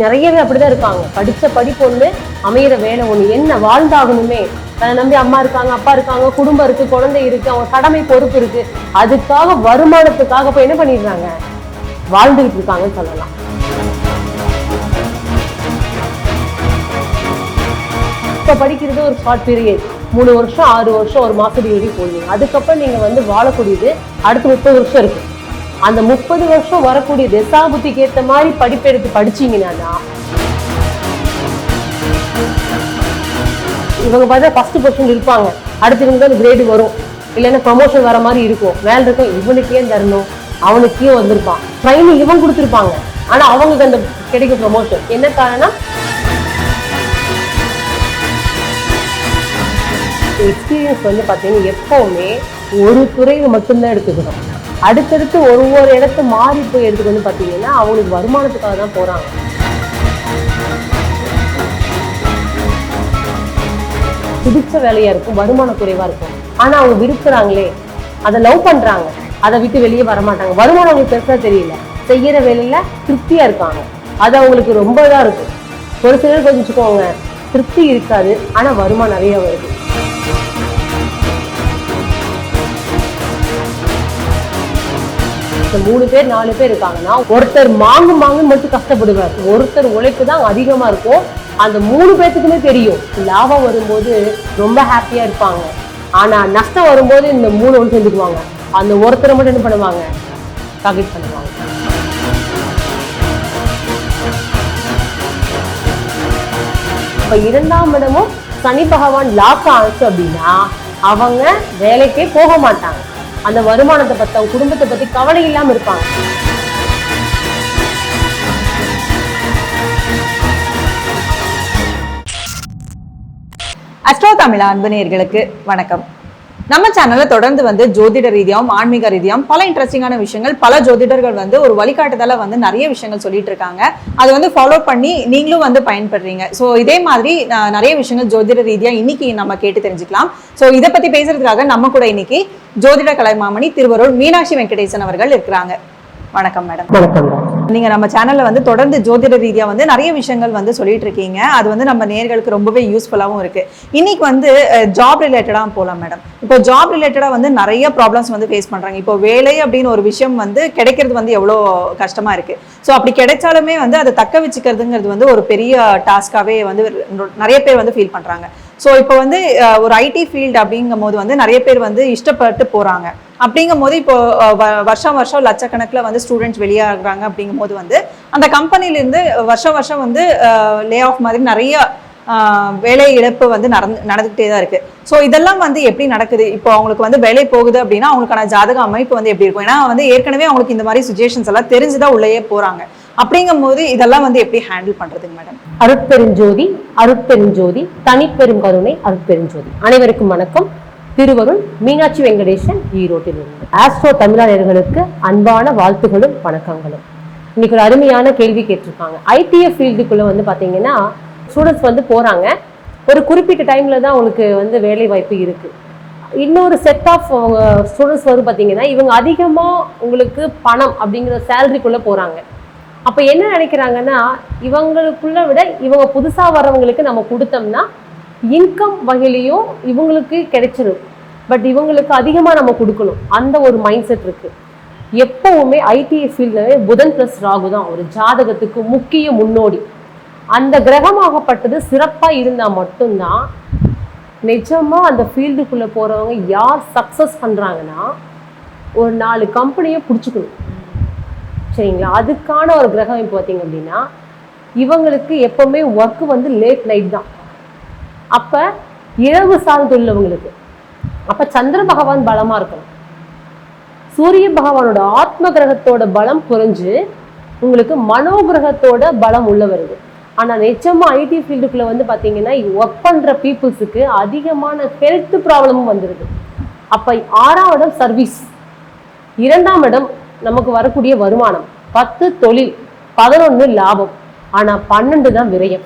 நிறையவே அப்படிதான் இருக்காங்க. படித்த படிப்பு ஒன்று அமையிற வேலை ஒன்று என்ன வாழ்ந்தாகணுமே? அதை நம்பி அம்மா இருக்காங்க அப்பா இருக்காங்க குடும்பம் இருக்கு குழந்தை இருக்கு அவங்க கடமை பொறுப்பு இருக்கு. அதுக்காக வருமானத்துக்காக போய் என்ன பண்ணிடுறாங்க? வாழ்ந்துகிட்டு இருக்காங்கன்னு சொல்லலாம். இப்போ படிக்கிறது ஒரு ஷார்ட் பீரியட் மூணு வருஷம் ஆறு வருஷம் ஒரு மாசம் டிகிரி போடுவீங்க அதுக்கப்புறம் நீங்கள் வந்து வாழக்கூடியது அடுத்து முப்பது வருஷம் இருக்குது அந்த முப்பது வருஷம் வரக்கூடிய திசாபுத்திக்கு ஏத்த மாதிரி படிப்பெடுத்து படிச்சீங்கன்னா இவங்க பார்த்தா ஃபர்ஸ்ட் பொசிஷன் இருப்பாங்க. அடுத்து இவங்க தான் கிரேடு வரும். இல்லைன்னா ப்ரமோஷன் வர மாதிரி இருக்கும். மேல இருக்கும் இவனுக்கே தரணும். அவனுக்கே வந்திருப்பான். ட்ரைனிங் இவன் கொடுத்துருப்பாங்க. ஆனா அவங்களுக்கு அந்த கிடைக்கும் ப்ரமோஷன் என்ன காரணம் எக்ஸ்பீரியன்ஸ் வந்து பார்த்தீங்கன்னா எப்பவுமே ஒரு துறையில் மட்டும்தான் எடுத்துக்கணும். அடுத்தடுத்து ஒரு ஒரு இடத்த மாறி போய் எடுத்துட்டு வந்து பார்த்தீங்கன்னா அவங்களுக்கு வருமானத்துக்காக தான் போகிறாங்க பிடிச்ச வேலையாக இருக்கும் வருமானம் குறைவாக இருக்கும். ஆனால் அவங்க விருப்புறாங்களே அதை லவ் பண்ணுறாங்க அதை விட்டு வெளியே வர மாட்டாங்க வருமானம் அவங்களுக்கு பெருசாக தெரியல. செய்கிற வேலையில் திருப்தியாக இருக்காங்க. அது அவங்களுக்கு ரொம்ப இதாக இருக்கும். ஒரு சிலர் கொஞ்சம் திருப்தி இருக்காது ஆனால் வருமானம் நிறைய வருது. இந்த மூணு பேர் நாலு பேர் இருக்காங்கன்னா ஒருத்தர் மாங்கு மாங்கும் மட்டும் கஷ்டப்படுவார். ஒருத்தர் உழைப்பு தான் அதிகமா இருக்கும். அந்த மூணு பேர்த்துக்குமே தெரியும். லாபம் வரும்போது ரொம்ப ஹாப்பியா இருப்பாங்க. ஆனா நஷ்டம் வரும்போது இந்த மூணு ஒன்று செஞ்சுக்குவாங்க அந்த ஒருத்தரை மட்டும் என்ன பண்ணுவாங்க? டார்கெட் பண்ணுவாங்க. இப்போ இரண்டாம் இடமும் சனி பகவான் லாக் ஆச்சு அப்படின்னா அவங்க வேலைக்கே போக மாட்டாங்க. அந்த வருமானத்தை பத்தி அவங்க குடும்பத்தை பத்தி கவலை இல்லாம இருப்பாங்க. அஸ்ட்ரோ தமிழ் அன்பு நேர்களுக்கு வணக்கம். நம்ம சேனல்ல தொடர்ந்து வந்து ஜோதிட ரீதியாகவும் ஆன்மீக ரீதியாகவும் பல இன்ட்ரெஸ்டிங்கான விஷயங்கள் பல ஜோதிடர்கள் வந்து ஒரு வழிகாட்டுதல வந்து நிறைய விஷயங்கள் சொல்லிட்டு இருக்காங்க. அதை வந்து ஃபாலோ பண்ணி நீங்களும் வந்து பயன்படுறீங்க. ஸோ இதே மாதிரி நிறைய விஷயங்கள் ஜோதிட ரீதியா இன்னைக்கு நம்ம கேட்டு தெரிஞ்சுக்கலாம். ஸோ இதை பத்தி பேசுறதுக்காக நம்ம கூட இன்னைக்கு ஜோதிட கலைமாமணி திருவருள் மீனாட்சி வெங்கடேசன் அவர்கள் இருக்கிறாங்க. வணக்கம் மேடம் வணக்கங்க நீங்க நம்ம சேனல்ல வந்து தொடர்ந்து ஜோதிட ரீதியா வந்து நிறைய விஷயங்கள் வந்து சொல்லிட்டு இருக்கீங்க. அது வந்து நம்ம நேர்களுக்கு ரொம்பவே யூஸ்ஃபுல்லாகவும் இருக்கு. இன்னைக்கு வந்து ஜாப் ரிலேட்டடா போலாம் மேடம் இப்போ ஜாப் ரிலேட்டடா வந்து நிறைய ப்ராப்ளம்ஸ் வந்து ஃபேஸ் பண்றாங்க. இப்போ வேலை அப்படின்னு ஒரு விஷயம் வந்து கிடைக்கிறது வந்து எவ்வளோ கஷ்டமா இருக்கு. ஸோ அப்படி கிடைச்சாலுமே வந்து அதை தக்க வச்சுக்கிறதுங்கிறது வந்து ஒரு பெரிய டாஸ்காவே வந்து நிறைய பேர் வந்து ஃபீல் பண்றாங்க. ஸோ இப்போ வந்து ஒரு ஐடி ஃபீல்டு அப்படிங்கும் போது வந்து நிறைய பேர் வந்து இஷ்டப்பட்டு போறாங்க. அப்படிங்கும் போது இப்போ வ- வருஷம் வருஷம் லட்சக்கணக்கில் வந்து ஸ்டூடெண்ட்ஸ் வெளியாகிறாங்க அப்படிங்கும் போது வந்து அந்த கம்பெனிலேருந்து வருஷம் வருஷம் வந்து லே ஆஃப் மாதிரி நிறைய வேலை இழப்பு வந்து நடந்து நடந்துகிட்டே தான் இருக்கு. ஸோ இதெல்லாம் வந்து எப்படி நடக்குது? இப்போ அவங்களுக்கு வந்து வேலை போகுது அப்படின்னா அவங்களுக்கான ஜாதக அமைப்பு வந்து எப்படி இருக்கும்? ஏன்னா வந்து ஏற்கனவே அவங்களுக்கு இந்த மாதிரி சுச்சுவேஷன்ஸ் எல்லாம் தெரிஞ்சுதான் உள்ளேயே போறாங்க. அப்படிங்கும் போது இதெல்லாம் வந்து எப்படி ஹேண்டில் பண்றதுங்க மேடம் அருட்பெருஞ்சோதி அருட்பெருஞ்சோதி தனிப்பெரும் கருணை அருட்பெருஞ்சோதி. அனைவருக்கும் வணக்கம். திருவருள் மீனாட்சி வெங்கடேசன் ஈரோட்டிலிருந்து ஆஸ்ட்ரோ தமிழாளர்களுக்கு அன்பான வாழ்த்துகளும் வணக்கங்களும். இன்னைக்கு ஒரு அருமையான கேள்வி கேட்டிருக்காங்க. ஐடிஎஃப் ஃபீல்டுக்குள்ள வந்து பார்த்தீங்கன்னா ஸ்டூடெண்ட்ஸ் வந்து போகிறாங்க ஒரு குறிப்பிட்ட டைம்ல தான் அவங்களுக்கு வந்து வேலை வாய்ப்பு இருக்கு. இன்னொரு செட் ஆஃப் அவங்க ஸ்டூடெண்ட்ஸ் வந்து பார்த்தீங்கன்னா இவங்க அதிகமாக உங்களுக்கு பணம் அப்படிங்கிற சேலரிக்குள்ளே போகிறாங்க அப்போ என்ன நினைக்கிறாங்கன்னா இவங்களுக்குள்ள விட இவங்க புதுசாக வரவங்களுக்கு நம்ம கொடுத்தோம்னா இன்கம் வகையிலையும் இவங்களுக்கு கிடைச்சிரும். பட் இவங்களுக்கு அதிகமாக நம்ம கொடுக்கணும். அந்த ஒரு மைண்ட் செட் இருக்குது எப்பவுமே ஐடிஐ ஃபீல்டில் புதன் ப்ளஸ் ராகு தான். ஒரு ஜாதகத்துக்கு முக்கிய முன்னோடி. அந்த கிரகமாகப்பட்டது சிறப்பாக இருந்தால் மட்டும்தான் நிஜமாக அந்த ஃபீல்டுக்குள்ளே போகிறவங்க யார் சக்ஸஸ் பண்ணுறாங்கன்னா ஒரு நாலு கம்பெனியை பிடிச்சிக்கணும். சரிங்களா? அதுக்கான ஒரு கிரகம் இப்போ பார்த்தீங்க அப்படின்னா இவங்களுக்கு எப்போவுமே ஒர்க் வந்து லேட் நைட் தான். அப்போ இரவு சார்ந்து உள்ளவங்களுக்கு. அப்ப சந்திர பகவான் பலமாக இருக்கணும். சூரிய பகவானோட ஆத்ம கிரகத்தோட பலம் குறைஞ்சு உங்களுக்கு மனோ கிரகத்தோட பலம் உள்ள வருது. ஆனால் நிச்சயமாக ஐடி ஃபீல்டுக்குள்ளே வந்து பார்த்தீங்கன்னா ஒர்க் பண்ணுற பீப்புள்ஸுக்கு அதிகமான ஹெல்த் ப்ராப்ளமும் வந்துருது. அப்போ ஆறாம் இடம் சர்வீஸ் இரண்டாம் இடம் நமக்கு வரக்கூடிய வருமானம். பத்து தொழில் பதினொன்று லாபம். ஆனால் பன்னெண்டு தான் விரயம்.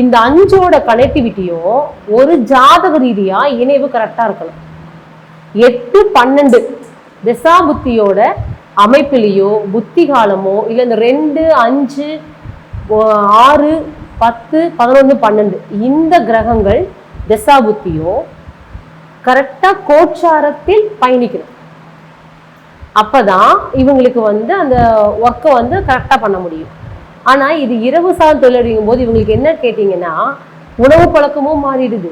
இந்த அஞ்சோட கனெக்டிவிட்டியும் ஒரு ஜாதக ரீதியா இணைவு கரெக்டா இருக்கணும். எட்டு பன்னெண்டு திசாபுத்தியோட அமைப்பிலேயோ புத்தி காலமோ இல்லை இந்த ரெண்டு அஞ்சு ஆறு பத்து பதினொன்று பன்னெண்டு இந்த கிரகங்கள் திசாபுத்தியோ கரெக்டாக கோச்சாரத்தில் பயணிக்கணும். அப்பதான் இவங்களுக்கு வந்து அந்த ஒர்க்கை வந்து கரெக்டாக பண்ண முடியும். ஆனால் இது இரவு சார் தொழிலடிக்கும் போது இவங்களுக்கு என்ன கேட்டிங்கன்னா உணவு பழக்கமும் மாறிடுது.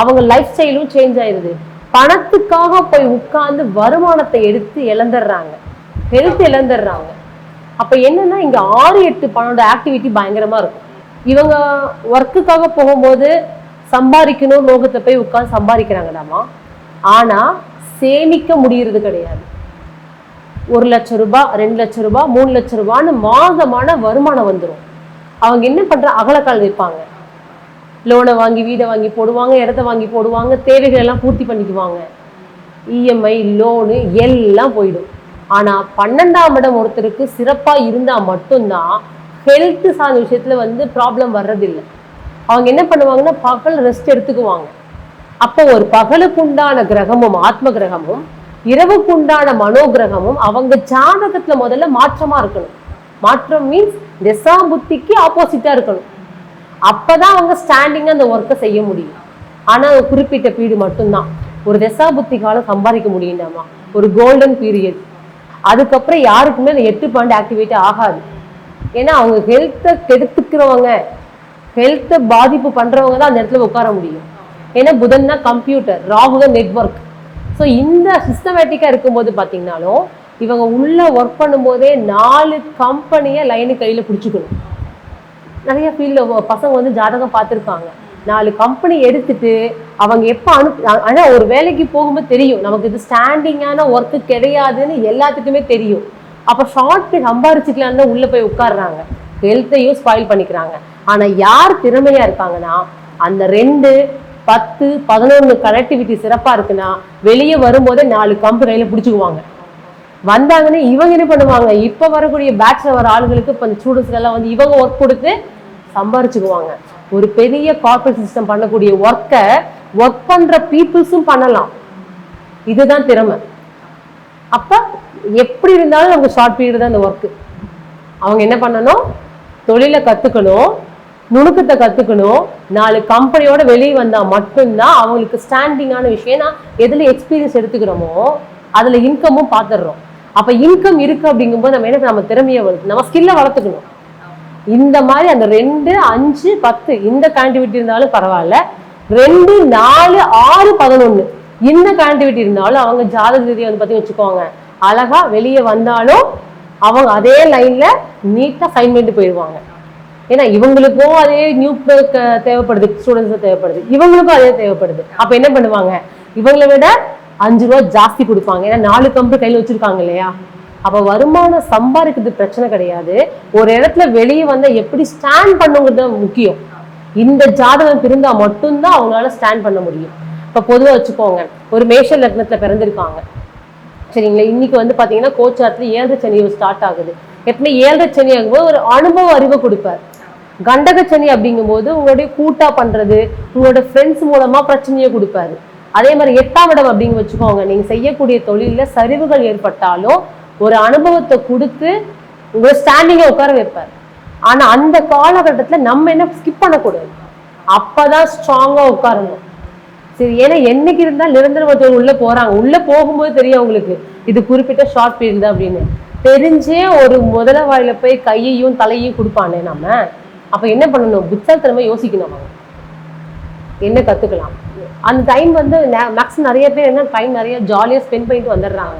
அவங்க லைஃப் ஸ்டைலும் சேஞ்ச் ஆயிடுது. பணத்துக்காக போய் உட்கார்ந்து வருமானத்தை எடுத்து இழந்துடுறாங்க. ஹெல்த் இழந்துடுறாங்க. அப்ப என்னன்னா இங்க ஆறு எட்டு பணோட ஆக்டிவிட்டி பயங்கரமா இருக்கும். இவங்க ஒர்க்குக்காக போகும்போது சம்பாதிக்கணும் நோக்கத்தை போய் உட்கார்ந்து சம்பாதிக்கிறாங்கடாமா ஆனா சேமிக்க முடியறது கிடையாது. ஒரு லட்சம் ரூபாய் ரெண்டு லட்சம் ரூபாய் மூணு லட்சம் ரூபான்னு மாதமான வருமானம் வந்துடும் அவங்க என்ன பண்ற? அகலக்கால் வைப்பாங்க லோனை வாங்கி வீடை வாங்கி போடுவாங்க இடத்த வாங்கி போடுவாங்க தேவைகள் எல்லாம் பூர்த்தி பண்ணிக்குவாங்க. இஎம்ஐ லோனு எல்லாம் போயிடும். ஆனால் பன்னெண்டாம் இடம் ஒருத்தருக்கு சிறப்பாக இருந்தால் மட்டும்தான் ஹெல்த் சார்ந்த விஷயத்தில் வந்து ப்ராப்ளம் வர்றதில்லை. அவங்க என்ன பண்ணுவாங்கன்னா பகல் ரெஸ்ட் எடுத்துக்குவாங்க. அப்போ ஒரு பகலுக்குண்டான கிரகமும் ஆத்ம கிரகமும் இரவுக்குண்டான உண்டான மனோகிரகமும் அவங்க ஜாதகத்துல முதல்ல மாற்றமா இருக்கணும். மாற்றம் மீன்ஸ் திசா புத்திக்கு ஆப்போசிட்டா இருக்கணும். அப்பதான் அவங்க ஸ்டாண்டிங்கா அந்த ஒர்க்கை செய்ய முடியும். ஆனா குறிப்பிட்ட பீரியட் மட்டும்தான். ஒரு திசா புத்தி காலம் சம்பாதிக்க முடியுண்டாமா ஒரு கோல்டன் பீரியட் அதுக்கப்புறம் யாருக்குமே அந்த எட்டு பாயிண்ட் ஆக்டிவேட் ஆகாது. ஏன்னா அவங்க ஹெல்த்தை கெடுத்துக்கிறவங்க ஹெல்த்தை பாதிப்பு பண்றவங்க தான் அந்த இடத்துல உட்கார முடியும். ஏன்னா புதன்னா கம்ப்யூட்டர் ராகு நெட்ஒர்க் ஸோ இந்த சிஸ்டமேட்டிக்காக இருக்கும்போது பார்த்தீங்கன்னாலும் இவங்க உள்ளே ஒர்க் பண்ணும்போதே நாலு கம்பெனியை லைனு கையில் பிடிச்சிக்கணும். நிறைய ஃபீல்டில் பசங்க வந்து ஜாதகம் பார்த்துருக்காங்க. நாலு கம்பெனி எடுத்துட்டு அவங்க எப்போ அனுப்பு ஆனால் ஒரு வேலைக்கு போகும்போது தெரியும். நமக்கு இது ஸ்டாண்டிங்கான ஒர்க்கு கிடையாதுன்னு எல்லாத்துக்குமே தெரியும். அப்போ ஷார்ட் சம்பாரிச்சுக்கலான்னு தான் உள்ளே போய் உட்காடுறாங்க ஹெல்த்தையும் ஸ்பாயில் பண்ணிக்கிறாங்க. ஆனால் யார் திறமையாக இருக்காங்கன்னா அந்த ரெண்டு பத்து பதினொன்று கனெக்டிவிட்டி சிறப்பாக இருக்குன்னா வெளியே வரும்போதே நாலு கம்பு கையில் பிடிச்சிக்குவாங்க. வந்தாங்கன்னு இவங்க என்ன பண்ணுவாங்க? இப்போ வரக்கூடிய பேட்ச்ல வர ஆளுங்களுக்கு இப்போ இந்த ஸ்டூடெண்ட்ஸ்க்கெல்லாம் வந்து இவங்க ஒர்க் கொடுத்து சம்பாரிச்சுக்குவாங்க. ஒரு பெரிய கார்பரேட் சிஸ்டம் பண்ணக்கூடிய ஒர்க்கை ஒர்க் பண்ணுற பீப்புள்ஸும் பண்ணலாம். இதுதான் திறமை. அப்போ எப்படி இருந்தாலும் நமக்கு ஷார்ட் பீரியட் தான் இந்த ஒர்க்கு அவங்க என்ன பண்ணணும்? தொழிலை கற்றுக்கணும் நுணுக்கத்தை கத்துக்கணும். நாலு கம்பெனியோட வெளியே வந்தா மட்டும்தான் அவங்களுக்கு ஸ்டாண்டிங்கான விஷயம். நான் எதுல எக்ஸ்பீரியன்ஸ் எடுத்துக்கிறோமோ அதுல இன்கமும் பார்த்துடுறோம் அப்ப இன்கம் இருக்கு அப்படிங்கும்போது நம்ம என்ன நம்ம திறமையை வளர்த்து நம்ம ஸ்கில்லை வளர்த்துக்கணும். இந்த மாதிரி அந்த ரெண்டு அஞ்சு பத்து இந்த கனெக்டிவிட்டி இருந்தாலும் பரவாயில்ல. ரெண்டு நாலு ஆறு பதினொன்னு இந்த கனெக்டிவிட்டி இருந்தாலும் அவங்க ஜாதக ரீதியை வந்து பத்தி வச்சுக்கோங்க அழகா வெளியே வந்தாலும் அவங்க அதே லைன்ல நீட்டா சைன் பண்ணிட்டு போயிடுவாங்க. ஏன்னா இவங்களுக்கும் அதே நியூ தேவைப்படுது ஸ்டூடெண்ட்ஸ் தேவைப்படுது. இவங்களுக்கும் அதே தேவைப்படுது. அப்ப என்ன பண்ணுவாங்க? இவங்களை விட அஞ்சு ரூபா ஜாஸ்தி கொடுப்பாங்க. ஏன்னா நாலு கம்பு கையில் வச்சிருக்காங்க இல்லையா? அப்ப வருமானம் சம்பாதிக்கிறது பிரச்சனை கிடையாது. ஒரு இடத்துல வெளியே வந்தா எப்படி ஸ்டாண்ட் பண்ணுங்கிறது முக்கியம். இந்த ஜாதகம் இருந்தா மட்டும்தான் அவங்களால ஸ்டாண்ட் பண்ண முடியும். இப்ப பொதுவா வச்சுக்கோங்க. ஒரு மேஷ லக்னத்துல பிறந்திருக்காங்க. சரிங்களா? இன்னைக்கு வந்து பாத்தீங்கன்னா கோச்சாரத்துல ஏழரை சனி ஸ்டார்ட் ஆகுது. எப்பவுமே ஏழரை சனி ஆகும்போது ஒரு அனுபவ அறிவை கொடுப்பார். கண்டக சனி அப்படிங்கும்போது உங்களுடைய கூட்டா பண்றது உங்களோட ஃப்ரெண்ட்ஸ் மூலமா பிரச்சனையை கொடுப்பாரு. அதே மாதிரி எட்டாம் இடம் அப்படின்னு வச்சுக்கோங்க. நீங்க செய்யக்கூடிய தொழிலில் சரிவுகள் ஏற்பட்டாலும் ஒரு அனுபவத்தை கொடுத்து உங்களை ஸ்டாண்டிங்கை உட்கார வைப்பார். ஆனா அந்த காலகட்டத்தில் நம்ம என்ன ஸ்கிப் பண்ணக்கூடாது. அப்பதான் ஸ்ட்ராங்கா உட்காரணும். சரி ஏன்னா என்னைக்கு இருந்தால் நிரந்தர மருத்துவர் உள்ள போறாங்க. உள்ள போகும்போது தெரியும் அவங்களுக்கு இது குறிப்பிட்ட ஷார்ட் பீரியட் தான் அப்படின்னு. தெரிஞ்சே ஒரு முதல வாயில போய் கையையும் தலையையும் கொடுப்பானே நம்ம. அப்போ என்ன பண்ணணும்? புத்தகத்திறமை யோசிக்கணும் அவங்க. என்ன கற்றுக்கலாம் அந்த டைம் வந்து மேக்ஸ் நிறைய பேர் என்ன டைம் நிறைய ஜாலியாக ஸ்பெண்ட் பண்ணிட்டு வந்துடுறாங்க.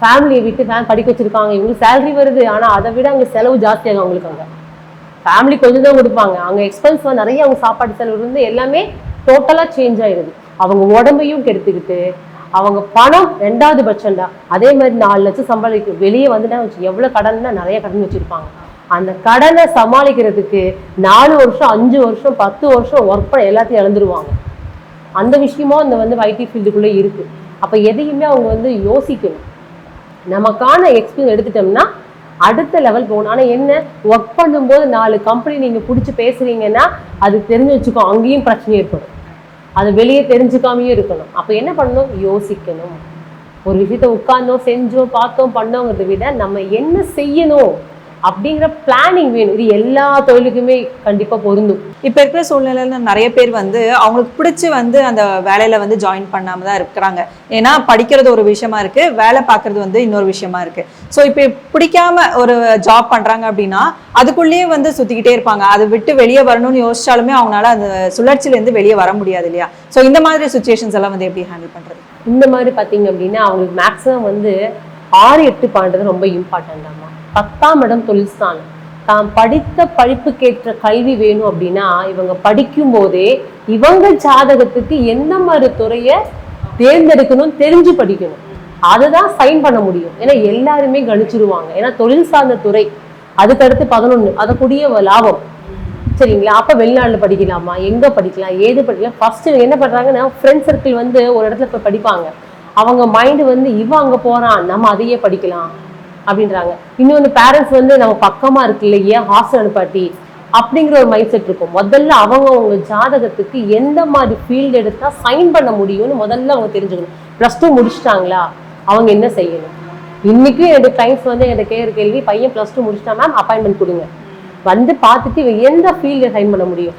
ஃபேமிலியை விட்டு ஃபேன் படிக்க வச்சுருக்காங்க. இவங்களுக்கு சேலரி வருது. ஆனால் அதை விட அங்கே செலவு ஜாஸ்தியாகும் அவங்களுக்கு அங்கே. ஃபேமிலி கொஞ்சம் தான் கொடுப்பாங்க. அங்கே எக்ஸ்பென்ஸ் நிறைய அவங்க சாப்பாடு செலவு இருந்து எல்லாமே டோட்டலாக சேஞ்ச் ஆயிடுது. அவங்க உடம்பையும் கெடுத்துக்கிட்டு அவங்க பணம் ரெண்டாவது பட்சம்டா. அதே மாதிரி நாலு லட்சம் சம்பாதிக்க வெளியே வந்துட்டா வச்சு எவ்வளோ கடன்னா நிறைய கடன் வச்சுருப்பாங்க. அந்த கடனை சமாளிக்கிறதுக்கு நாலு வருஷம் அஞ்சு வருஷம் பத்து வருஷம் ஒர்க் பண்ண எல்லாத்தையும் இழந்துருவாங்க. அந்த விஷயமும் அந்த வந்து ஐடி ஃபீல்டுக்குள்ளே இருக்குது அப்போ எதையுமே அவங்க வந்து யோசிக்கணும். நமக்கான எக்ஸ்பீரியன்ஸ் எடுத்துட்டோம்னா அடுத்த லெவல் போகணும். ஆனால் என்ன? ஒர்க் பண்ணும்போது நாலு கம்பெனி நீங்கள் பிடிச்சி பேசுகிறீங்கன்னா அது தெரிஞ்சு வச்சுக்கோ அங்கேயும் பிரச்சனை ஏற்படும். அது வெளியே தெரிஞ்சுக்காமையும் இருக்கணும். அப்போ என்ன பண்ணணும்? யோசிக்கணும். ஒரு விஷயத்த உட்கார்ந்தோம் செஞ்சோம் பார்த்தோம் பண்ணோங்கிறத விட நம்ம என்ன செய்யணும்? அப்படிங்கிற பிளானிங் வேணும். இது எல்லா தொழிலுக்குமே கண்டிப்பா பொருந்தும். இப்போ இருக்கிற சூழ்நிலையில நிறைய பேர் வந்து அவங்களுக்கு பிடிச்சி வந்து அந்த வேலையில வந்து ஜாயின் பண்ணாம தான் இருக்கிறாங்க. ஏன்னா படிக்கிறது ஒரு விஷயமா இருக்கு வேலை பார்க்கறது வந்து இன்னொரு விஷயமா இருக்கு. ஸோ இப்போ பிடிக்காம ஒரு ஜாப் பண்றாங்க அப்படின்னா அதுக்குள்ளேயே வந்து சுத்திக்கிட்டே இருப்பாங்க. அதை விட்டு வெளியே வரணும்னு யோசிச்சாலுமே அவங்களால அந்த சுழற்சியில இருந்து வெளியே வர முடியாது இல்லையா? ஸோ இந்த மாதிரி சுச்சுவேஷன்ஸ் எல்லாம் வந்து எப்படி ஹேண்டில் பண்றது? இந்த மாதிரி பார்த்தீங்க அப்படின்னா அவங்களுக்கு மேக்ஸிமம் வந்து ஆறு எட்டு பாண்டது ரொம்ப இம்பார்ட்டன்ட் பத்தாம் இடம் தொழில்ஸ்தானம் தான் படித்த படிப்புக்கேற்ற கல்வி வேணும் அப்படின்னா இவங்க படிக்கும் போதே இவங்க ஜாதகத்துக்கு எந்த மாதிரி துறையை தேர்ந்தெடுக்கணும்னு தெரிஞ்சு படிக்கணும். அதுதான் சைன் பண்ண முடியும். ஏன்னா எல்லாருமே கணிச்சிருவாங்க. ஏன்னா தொழில் சார்ந்த துறை. அதுக்கடுத்து பதினொன்று அதை கூடிய லாபம். சரிங்களா? அப்போ வெளிநாட்டில் படிக்கலாமா? எங்கே படிக்கலாம்? ஏது படிக்கலாம்? ஃபர்ஸ்ட் என்ன பண்ணுறாங்கன்னா ஃப்ரெண்ட் சர்க்கிள் வந்து ஒரு இடத்துல போய் படிப்பாங்க. அவங்க மைண்டு வந்து இவன் அங்கே போகிறான் நம்ம அதையே படிக்கலாம். அப்படின்றாங்க. இன்னொன்று பேரண்ட்ஸ் வந்து நம்ம பக்கமா இருக்கு இல்லையா ஹாஸ்டல் அனுப்பாட்டி அப்படிங்கிற ஒரு மைண்ட் செட் இருக்கும். முதல்ல அவங்க அவங்க ஜாதகத்துக்கு எந்த மாதிரி ஃபீல்டு எடுத்தா சைன் பண்ண முடியும்னு முதல்ல அவங்க தெரிஞ்சுக்கணும். ப்ளஸ் டூ முடிச்சிட்டாங்களா? அவங்க என்ன செய்யணும்? இன்னைக்கும் என்னோட கிளைண்ட்ஸ் வந்து என்னோட கேட்குற கேள்வி பையன் ப்ளஸ் டூ முடிச்சிட்டா மேம் அப்பாயின்மெண்ட் கொடுங்க. வந்து பார்த்துட்டு இவன் எந்த ஃபீல்டில் சைன் பண்ண முடியும்?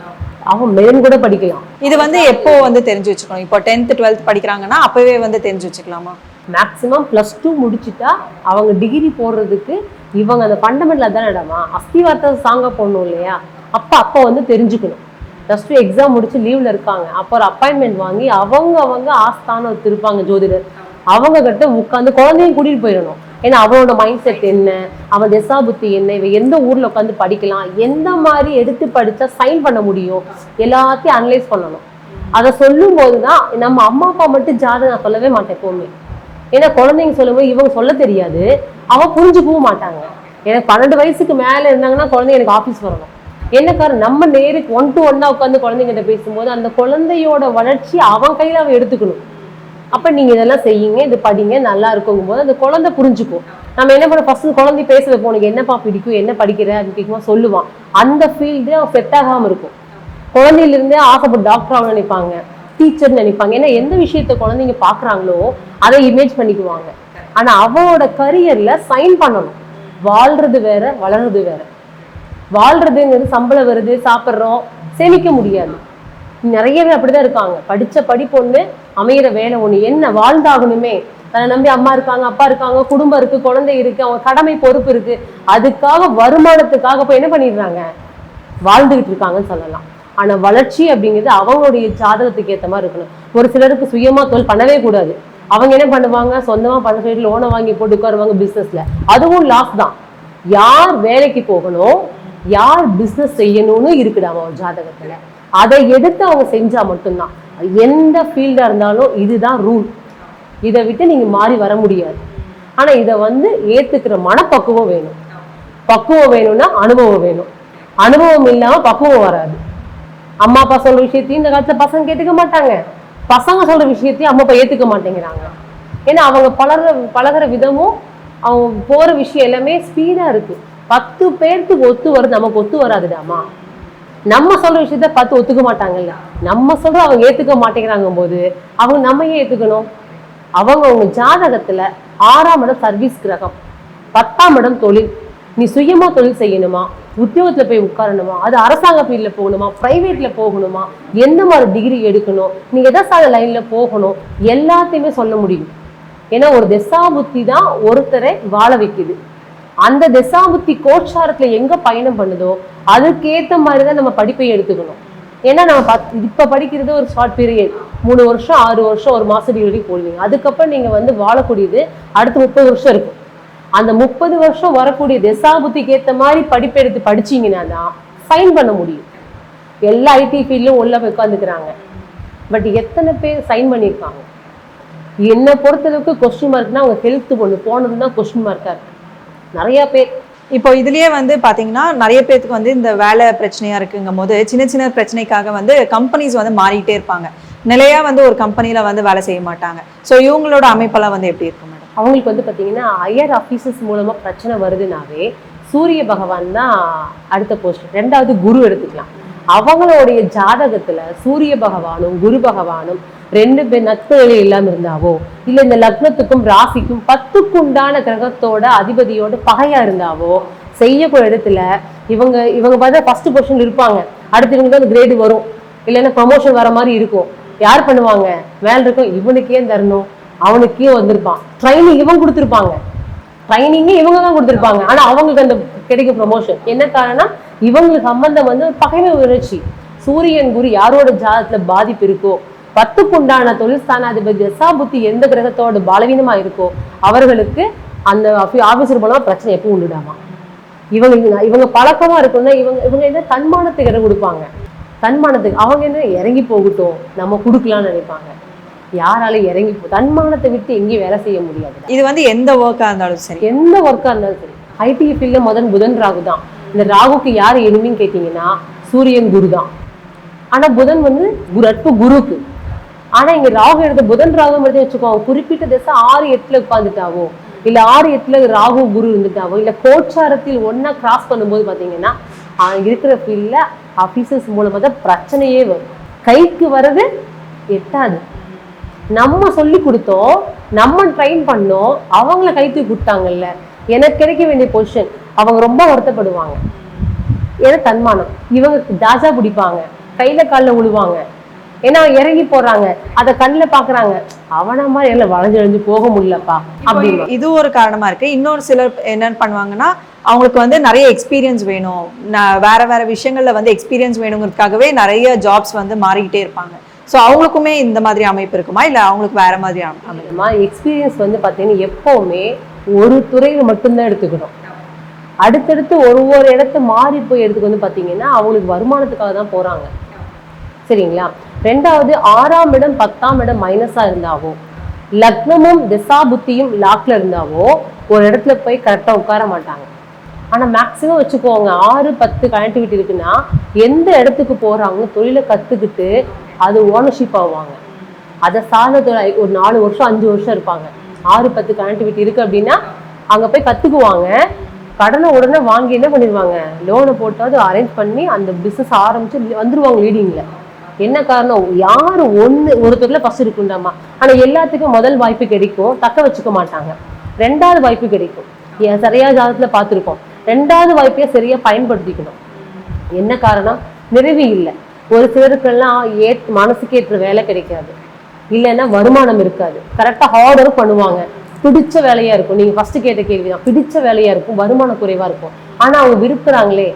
அவன் மெயின் கூட படிக்கலாம். இது வந்து எப்போ வந்து தெரிஞ்சு வச்சுக்கணும்? இப்போ டென்த் டுவெல்த் படிக்கிறாங்கன்னா அப்பவே வந்து தெரிஞ்சு வச்சுக்கலாமா? மேக்ஸிமம் ப்ளஸ் டூ முடிச்சுட்டா அவங்க டிகிரி போடுறதுக்கு இவங்க அந்த ஃபண்டமெண்டல் அதான் இடமா? அஸ்திவார்த்தை சாங்க போடணும் இல்லையா? அப்போ அப்போ வந்து தெரிஞ்சுக்கணும். ப்ளஸ் டூ எக்ஸாம் முடிச்சு லீவ்ல இருக்காங்க. அப்போ ஒரு அப்பாயின்மெண்ட் வாங்கி அவங்க அவங்க ஆஸ்தானம் திருப்பாங்க ஜோதிடர். அவங்க கிட்ட உட்காந்து குழந்தையும் கூட்டிட்டு போயிடணும். ஏன்னா அவனோட மைண்ட் செட் என்ன? அவன் திசா புத்தி என்ன? இவன் எந்த ஊர்ல உட்காந்து படிக்கலாம்? எந்த மாதிரி எடுத்து படிச்சா சைன் பண்ண முடியும்? எல்லாத்தையும் அனலைஸ் பண்ணணும். அதை சொல்லும் போதுதான் நம்ம அம்மா அப்பா மட்டும் ஜாதகம் நான் சொல்லவே மாட்டேன் எப்பவுமே. ஏன்னா குழந்தைங்க சொல்லும்போது இவங்க சொல்ல தெரியாது. அவன் புரிஞ்சுக்கவும் மாட்டாங்க. எனக்கு பன்னெண்டு வயசுக்கு மேல இருந்தாங்கன்னா குழந்தைங்க எனக்கு ஆஃபீஸ் வரணும். என்ன காரணம்? நம்ம நேருக்கு ஒன் டு ஒன்னா உட்காந்து குழந்தைங்கிட்ட பேசும்போது அந்த குழந்தையோட வளர்ச்சி அவன் கையில அவன் எடுத்துக்கணும். அப்ப நீங்க இதெல்லாம் செய்யுங்க இது படிங்க நல்லா இருக்குங்கும் போது அந்த குழந்தை புரிஞ்சுக்கும். நம்ம என்ன பண்ண ஃபர்ஸ்ட் குழந்தை பேச வைப்போம். உனக்கு என்னப்பா பிடிக்கும் என்ன படிக்கிற அப்படின்னு கேட்கும்போது சொல்லுவான். அந்த ஃபீல்டு அவன் செட் ஆகாம இருக்கும். குழந்தையில இருந்தே ஆசைப்பட்டு டாக்டர் ஆகணும்னு நினைப்பாங்க. டீச்சர்னு நினைப்பாங்க. ஏன்னா எந்த விஷயத்த குழந்தைங்க பார்க்குறாங்களோ அதை இமேஜ் பண்ணிக்குவாங்க. ஆனால் அவனோட கரியரில் சைன் பண்ணணும். வாழ்றது வேற வளர்றது வேற. வாழ்றதுங்கிறது சம்பளம் வருது சாப்பிட்றோம் சேமிக்க முடியாது. நிறைய பேர் அப்படிதான் இருக்காங்க. படிச்ச படிப்பு ஒன்று அமையிற வேலை ஒண்ணு. என்ன வாழ்ந்தாகணுமே? தன்னை நம்பி அம்மா இருக்காங்க அப்பா இருக்காங்க குடும்பம் இருக்கு குழந்தை இருக்கு அவங்க கடமை பொறுப்பு இருக்கு. அதுக்காக வருமானத்துக்காக போய் என்ன பண்ணிடுறாங்க? வாழ்ந்துகிட்டு இருக்காங்கன்னு சொல்லலாம். ஆனால் வளர்ச்சி அப்படிங்கிறது அவங்களுடைய ஜாதகத்துக்கு ஏற்ற மாதிரி இருக்கணும். ஒரு சிலருக்கு சுயமாக தொழில் பண்ணவே கூடாது. அவங்க என்ன பண்ணுவாங்க? சொந்தமாக பண்ண சொல்லி லோனை வாங்கி போட்டு உட்காருவாங்க பிஸ்னஸில் அதுவும் லாஸ் தான். யார் வேலைக்கு போகணும்? யார் பிஸ்னஸ் செய்யணும்னு இருக்குடாமா ஒரு ஜாதகத்தில்? அதை எடுத்து அவங்க செஞ்சால் மட்டும்தான். எந்த ஃபீல்டாக இருந்தாலும் இதுதான் ரூல் இதை விட்டு நீங்கள் மாறி வர முடியாது. ஆனால் இதை வந்து ஏற்றுக்கிற மனப்பக்குவம் வேணும். பக்குவம் வேணும்னா அனுபவம் வேணும். அனுபவம் இல்லாமல் பக்குவம் வராது. அம்மா அப்பா சொல்ற விஷயத்தையும் இந்த காலத்துல பசங்க கேட்டுக்க மாட்டாங்க. பசங்க சொல்ற விஷயத்தையும் அம்மா அப்பா ஏத்துக்க மாட்டேங்கிறாங்க. ஏன்னா அவங்க பழகுற பழகுற விதமும் அவங்க போற விஷயம் எல்லாமே ஸ்பீடா இருக்கு. பத்து பேர்த்துக்கு ஒத்து வருது நமக்கு ஒத்து வராதுடாமா? நம்ம சொல்ற விஷயத்த பார்த்து ஒத்துக்க மாட்டாங்கல்ல. நம்ம சொல்ற அவங்க ஏத்துக்க மாட்டேங்கிறாங்க போது அவங்க நம்ம ஏன் ஏத்துக்கணும்? அவங்க அவங்க ஜாதகத்துல ஆறாம் இடம் சர்வீஸ் கிரகம் பத்தாம் இடம் தொழில். நீ சுயமா தொழில் செய்யணுமா? உத்தியோகத்தில் போய் உட்காரணுமா? அது அரசாங்க ஃபீல்டில் போகணுமா? ப்ரைவேட்டில் போகணுமா? எந்த மாதிரி டிகிரி எடுக்கணும்? நீ எதை சாத லைனில் போகணும்? எல்லாத்தையுமே சொல்ல முடியும். ஏன்னா ஒரு திசாபுத்தி தான் ஒருத்தரை வாழ வைக்குது. அந்த திசாபுத்தி கோட்சாரத்தில் எங்கே பயணம் பண்ணுதோ அதுக்கேற்ற மாதிரி தான் நம்ம படிப்பை எடுத்துக்கணும். ஏன்னா நம்ம பத் இப்போ படிக்கிறது ஒரு ஷார்ட் பீரியட் மூணு வருஷம் ஆறு வருஷம் ஒரு மாதம் டிகிரி போடுவீங்க. அதுக்கப்புறம் நீங்கள் வந்து வாழக்கூடியது அடுத்து முப்பது வருஷம் இருக்கும். அந்த முப்பது வருஷம் வரக்கூடிய திசாபுத்திக்கு ஏற்ற மாதிரி படிப்பு எடுத்து படிச்சீங்கன்னா தான் சைன் பண்ண முடியும். எல்லா ஐடி ஃபீல்டும் உள்ள போய் உட்காந்துக்கிறாங்க பட் எத்தனை பேர் சைன் பண்ணியிருக்காங்க என்னை பொறுத்தளவுக்கு கொஸ்டின் மார்க்னா அவங்க ஹெல்த் ஒன்று போனது தான் கொஸ்டின் மார்க்காக இருக்கு. நிறையா பேர். இப்போ இதுலயே வந்து பாத்தீங்கன்னா நிறைய பேருக்கு வந்து இந்த வேலை பிரச்சனையா இருக்குங்கும் போது சின்ன சின்ன பிரச்சனைக்காக வந்து கம்பெனிஸ் வந்து மாறிட்டே இருப்பாங்க. நிலையா வந்து ஒரு கம்பெனில வந்து வேலை செய்ய மாட்டாங்க. ஸோ இவங்களோட அமைப்பெல்லாம் வந்து எப்படி இருக்கும்? அவங்களுக்கு வந்து பார்த்தீங்கன்னா ஹையர் ஆஃபீஸஸ் மூலமாக பிரச்சனை வருதுனாவே சூரிய பகவான் தான் அடுத்த போஸ்ட் ரெண்டாவது குரு எடுத்துக்கலாம். அவங்களுடைய ஜாதகத்துல சூரிய பகவானும் குரு பகவானும் ரெண்டு பேர் நட்பு நிலை இல்லாமல் இருந்தாவோ இல்லை இந்த லக்னத்துக்கும் ராசிக்கும் பத்துக்குண்டான கிரகத்தோட அதிபதியோட பகையா இருந்தாவோ செய்யக்கூடிய இடத்துல இவங்க இவங்க பார்த்தா ஃபர்ஸ்ட் பொசிஷன் இருப்பாங்க. அடுத்து இவங்க அந்த கிரேடு வரும். இல்லைன்னா ப்ரமோஷன் வர மாதிரி இருக்கும். யார் பண்ணுவாங்க? மேல இருக்கும் இவனுக்கே தரணும். அவனுக்கே வந்திருப்பான். ட்ரைனிங் இவன் கொடுத்துருப்பாங்க. ட்ரைனிங்கே இவங்க தான் கொடுத்துருப்பாங்க. ஆனா அவங்களுக்கு அந்த கிடைக்கும் ப்ரமோஷன் என்ன காரணம் இவங்களுக்கு சம்பந்தம் வந்து பகைமை உணர்ச்சி. சூரியன் குரு யாரோட ஜாதத்துல பாதிப்பு இருக்கோ பத்துக்குண்டான தொழில் ஸ்தானாதிபதி தசாபுத்தி எந்த கிரகத்தோட பலவீனமா இருக்கோ அவர்களுக்கு அந்த ஆஃபீஸர் மூலமாக பிரச்சனை எப்போ உண்டுடாமா? இவங்க இவங்க பழக்கமா இருக்கும்னா இவங்க இவங்க என்ன தன்மானத்துக்கு இடம் கொடுப்பாங்க. தன்மானத்துக்கு அவங்க என்ன இறங்கி போகட்டும். நம்ம கொடுக்கலாம்னு நினைப்பாங்க. யாராலும் இறங்கி போ தன்மானத்தை விட்டு எங்கேயும் வேலை செய்ய முடியாது. இது வந்து எந்த ஒர்க்கா இருந்தாலும் சரி. எந்த ஒர்க்கா இருந்தாலும் சரி. ஐடி ஃபீல்ட்ல முதன் புதன் ராகு தான். இந்த ராகுக்கு யார் எனிமின்னு கேட்டீங்கன்னா சூரியன் குரு தான். ஆனா புதன் வந்து குரு அற்பு குருக்கு. ஆனா இங்க ராகு எடுத்த புதன் ராகு மட்டும் வச்சுக்கோங்க குறிப்பிட்ட திசை ஆறு எட்டுல உட்காந்துட்டாவோ இல்ல ஆறு எட்டுல ராகு குரு இருந்துட்டாவோ இல்ல கோச்சாரத்தில் ஒண்ணா கிராஸ் பண்ணும்போது பாத்தீங்கன்னா ஆஹ் இருக்கிற ஃபீல்ட்ல ஆபீசர்ஸ் மூலமா தான் பிரச்சனையே வரும். கைக்கு வர்றது எட்டாது. நம்ம சொல்லி கொடுத்தோம் நம்ம ட்ரைன் பண்ணோம் அவங்கள கைத்து கொடுத்தாங்கல்ல எனக்கு கிடைக்க வேண்டிய பொசிஷன் அவங்க ரொம்ப வருத்தப்படுவாங்க. ஏன்னா தன்மானம். இவங்க ஜாஜா பிடிப்பாங்க. கையில கால்ல விழுவாங்க ஏன்னா இறங்கி போறாங்க. அதை கண்ணில் பாக்குறாங்க அவன மாதிரி எல்லாம் வளைஞ்சு வளைஞ்சு போக முடியலப்பா. அப்படின்னு இது ஒரு காரணமா இருக்கு. இன்னொரு சிலர் என்னன்னு பண்ணுவாங்கன்னா அவங்களுக்கு வந்து நிறைய எக்ஸ்பீரியன்ஸ் வேணும். வேற வேற விஷயங்கள்ல வந்து எக்ஸ்பீரியன்ஸ் வேணுங்கிறதுக்காகவே நிறைய ஜாப்ஸ் வந்து மாறிக்கிட்டே இருப்பாங்க. ஸோ அவங்களுக்குமே இந்த மாதிரி அமைப்பு இருக்குமா? இல்லை அவங்களுக்கு வேற மாதிரி அமைப்புமா எக்ஸ்பீரியன்ஸ் வந்து பார்த்தீங்கன்னா எப்போவுமே ஒரு துறையில் மட்டும்தான் எடுத்துக்கணும். அடுத்தடுத்து ஒரு ஒரு இடத்த மாறி போய் எடுத்துக்கு வந்து பார்த்தீங்கன்னா அவங்களுக்கு வருமானத்துக்காக தான் போகிறாங்க சரிங்களா? ரெண்டாவது ஆறாம் இடம் பத்தாம் இடம் மைனஸாக இருந்தாவோ லக்னமும் திசா புத்தியும் லாக்ல இருந்தாவோ ஒரு இடத்துல போய் கரெக்டாக உட்கார மாட்டாங்க. ஆனால் மேக்ஸிமம் வச்சுக்கோங்க ஆறு பத்து கனெக்டிவிட்டி இருக்குன்னா எந்த இடத்துக்கு போகிறாங்க தொழிலை கற்றுக்கிட்டு அது ஓனர்ஷிப் ஆவாங்க. அதை சாதத்தோட ஒரு நாலு வருஷம் அஞ்சு வருஷம் இருப்பாங்க. ஆறு பத்து கனெக்டிவிட்டி இருக்குது அப்படின்னா அங்கே போய் கற்றுக்குவாங்க கடனை உடனே வாங்கி என்ன பண்ணிடுவாங்க? லோனை போட்டாவது அரேஞ்ச் பண்ணி அந்த பிஸ்னஸ் ஆரம்பித்து வந்துடுவாங்க லீடிங்கில் என்ன காரணம்? யார் ஒன்று ஒருத்தர்ல ஃபர்ஸ்ட் இருக்குண்டாமா ஆனால் எல்லாத்துக்கும் முதல் வாய்ப்பு கிடைக்கும். தக்க வச்சுக்க மாட்டாங்க. ரெண்டாவது வாய்ப்பு கிடைக்கும். ஏன் சரியா ஜாதத்தில் பார்த்துருக்கோம். ரெண்டாவது வாய்ப்பையை சரியா பயன்படுத்திக்கணும். என்ன காரணம்? நிறைவு இல்லை. ஒரு சிலருக்கெல்லாம் ஏ மனசுக்கு ஏற்ற வேலை கிடைக்காது. இல்லைன்னா வருமானம் இருக்காது. கரெக்டாக ஆர்டரும் பண்ணுவாங்க. பிடிச்ச வேலையா இருக்கும். நீங்கள் ஃபர்ஸ்ட் கேட்ட கேள்விதான். பிடிச்ச வேலையாக இருக்கும். வருமானம் குறைவாக இருக்கும். ஆனால் அவங்க விருப்புறாங்களே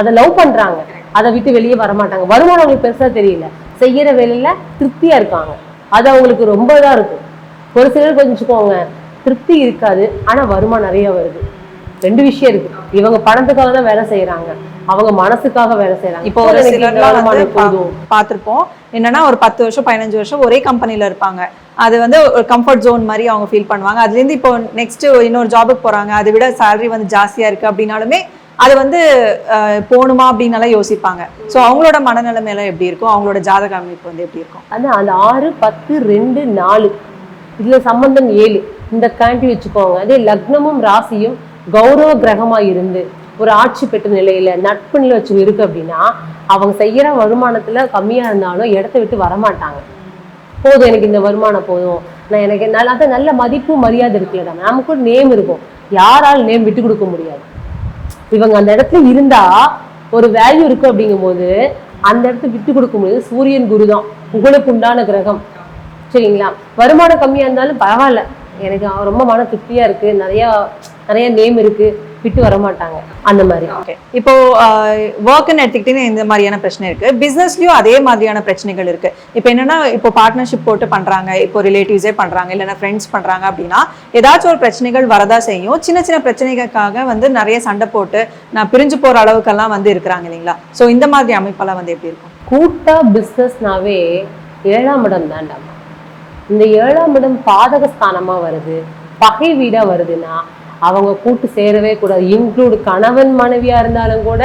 அதை லவ் பண்றாங்க. அதை விட்டு வெளியே வர மாட்டாங்க வருமானம் அவங்களுக்கு பெருசா தெரியல. செய்கிற வேலையில திருப்தியாக இருக்காங்க. அது அவங்களுக்கு ரொம்ப இதாக இருக்கும். ஒரு சிலர் கொஞ்சம் திருப்தி இருக்காது. ஆனால் வருமானம் நிறைய வருது. ரெண்டு விஷயம் இருக்கு. இவங்க பணத்துக்காக தான் வேலை செய்யறாங்க அவங்க மனசுக்காக வேலை செய்யறாங்க இப்போ ஒரு சிலர்லாம் வந்து பார்த்திருப்போம். என்னன்னா ஒரு பத்து வருஷம் பதினஞ்சு வருஷம் ஒரே கம்பெனில இருப்பாங்க. அது வந்து ஒரு கம்ஃபர்ட் ஜோன் மாதிரி அவங்க ஃபீல் பண்ணுவாங்க. அதுல இருந்து இப்போ நெக்ஸ்ட் இன்னொரு ஜாபுக்கு போறாங்க. அதை விட salary வந்து ஜாஸ்தியா இருக்கு அப்படின்னாலுமே அது வந்து போகணுமா அப்படின்னாலாம் யோசிப்பாங்க. ஸோ அவங்களோட மனநிலைமை எல்லாம் எப்படி இருக்கும்? அவங்களோட ஜாதக அமைப்பு வந்து எப்படி இருக்கும்? அதான் அந்த ஆறு பத்து ரெண்டு நாலு இதுல சம்பந்தம் ஏழு. இந்த காண்டி வச்சுக்கோங்க. அதே லக்னமும் ராசியும் கௌரவ கிரகமா இருந்து ஒரு ஆட்சி பெற்ற நிலையில நட்பு நிலை வச்சு இருக்கு அப்படின்னா அவங்க செய்யற வருமானத்துல கம்மியா இருந்தாலும் இடத்த விட்டு வரமாட்டாங்க. போதும் எனக்கு இந்த வருமானம் போதும். நான் எனக்கு நல்ல அதை நல்ல மதிப்பு மரியாதை இருக்குல்ல நமக்கு ஒரு நேம் இருக்கும். யாரால் நேம் விட்டு கொடுக்க முடியாது. இவங்க அந்த இடத்துல இருந்தா ஒரு வேல்யூ இருக்கு அப்படிங்கும்போது அந்த இடத்த விட்டு கொடுக்க முடியாது. சூரியன் குரு தான். புகழுக்கு உண்டான கிரகம். சரிங்களா? வருமானம் கம்மியா இருந்தாலும் பரவாயில்ல. எனக்கு ரொம்ப மன திருப்தியா இருக்கு. நிறைய நிறைய நேம் இருக்கு. விட்டு வர மாட்டாங்க. அந்த மாதிரி. ஓகே இப்போ ஒர்க்னு எடுத்துக்கிட்டீங்கன்னா இந்த மாதிரியான பிரச்சனை இருக்கு. பிசினஸ்லயும் அதே மாதிரியான பிரச்சனைகள் இருக்கு. இப்போ என்னன்னா இப்போ பார்ட்னர்ஷிப் போட்டு பண்றாங்க. இப்போ ரிலேட்டிவ்ஸே பண்றாங்க. இல்லைன்னா ஃப்ரெண்ட்ஸ் பண்றாங்க அப்படின்னா ஏதாச்சும் ஒரு பிரச்சனைகள் வரதா செய்யும். சின்ன சின்ன பிரச்சனைகளுக்காக வந்து நிறைய சண்டை போட்டு நான் பிரிஞ்சு போற அளவுக்கெல்லாம் வந்து இருக்கிறாங்க இல்லைங்களா? ஸோ இந்த மாதிரி அமைப்பெல்லாம் வந்து எப்படி இருக்கும்? கூட்டா பிஸ்னஸ்னாவே ஏழாம் இடம் தாண்டாமா? இந்த ஏழாம் இடம் பாதக ஸ்தானமா வருது பகை வீடா வருதுன்னா அவங்க கூட்டு சேரவே கூடாது. இன்க்ளூட் கணவன் மனைவியா இருந்தாலும் கூட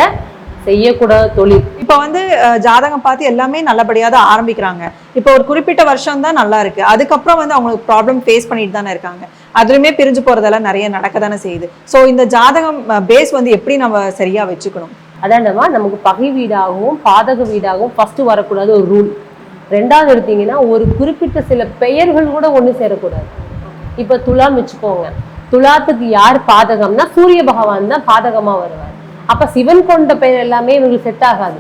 செய்யக்கூடாத தொழில். இப்போ வந்து ஜாதகம் பார்த்து எல்லாமே நல்லபடியாக தான் ஆரம்பிக்கிறாங்க. இப்போ ஒரு குறிப்பிட்ட வருஷம் தான் நல்லா இருக்கு. அதுக்கப்புறம் வந்து அவங்களுக்கு ப்ராப்ளம் ஃபேஸ் பண்ணிட்டு தானே இருக்காங்க. அதுலயுமே பிரிஞ்சு போறதெல்லாம் நிறைய நடக்க தானே செய்யுது. ஸோ இந்த ஜாதகம் பேஸ் வந்து எப்படி நம்ம சரியா வச்சுக்கணும்? அதாண்டமா நமக்கு பகை வீடாகவும் பாதக வீடாகவும் ஃபர்ஸ்ட் வரக்கூடாது ஒரு ரூல் ரெண்டாவது எடுத்தீங்கன்னா ஒரு குறிப்பிட்ட சில பெயர்கள் கூட ஒன்று சேரக்கூடாது. இப்போ துலாம் வச்சுக்கோங்க. துலாத்துக்கு யார் பாதகம்னா சூரிய பகவான் தான் பாதகமாக வருவார். அப்போ சிவன் கொண்ட பெயர் எல்லாமே இவங்களுக்கு செட் ஆகாது.